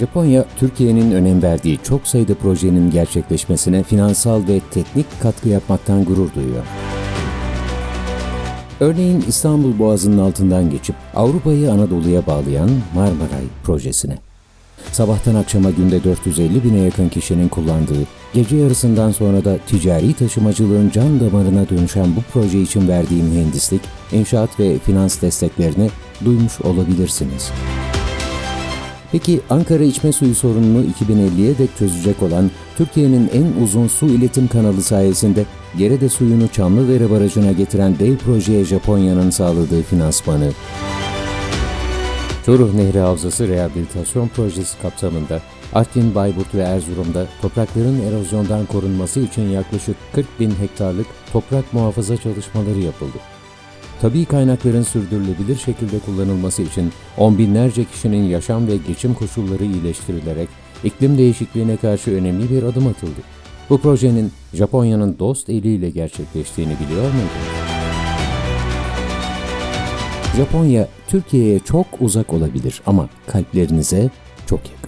Japonya, Türkiye'nin önem verdiği çok sayıda projenin gerçekleşmesine finansal ve teknik katkı yapmaktan gurur duyuyor. Örneğin İstanbul Boğazı'nın altından geçip Avrupa'yı Anadolu'ya bağlayan Marmaray projesine. Sabahtan akşama günde 450 bine yakın kişinin kullandığı, gece yarısından sonra da ticari taşımacılığın can damarına dönüşen bu proje için verdiği mühendislik, inşaat ve finans desteklerini duymuş olabilirsiniz. Peki Ankara içme suyu sorununu 2050'ye dek çözecek olan Türkiye'nin en uzun su iletim kanalı sayesinde Gerede suyunu Çamlıdere Barajı'na getiren dev projeye Japonya'nın sağladığı finansmanı, Çoruh Nehri Havzası Rehabilitasyon Projesi kapsamında Artvin, Bayburt ve Erzurum'da toprakların erozyondan korunması için yaklaşık 40 bin hektarlık toprak muhafaza çalışmaları yapıldı. Tabii kaynakların sürdürülebilir şekilde kullanılması için on binlerce kişinin yaşam ve geçim koşulları iyileştirilerek iklim değişikliğine karşı önemli bir adım atıldı. Bu projenin Japonya'nın dost eliyle gerçekleştiğini biliyor muydunuz? Japonya, Türkiye'ye çok uzak olabilir ama kalplerinize çok yakın.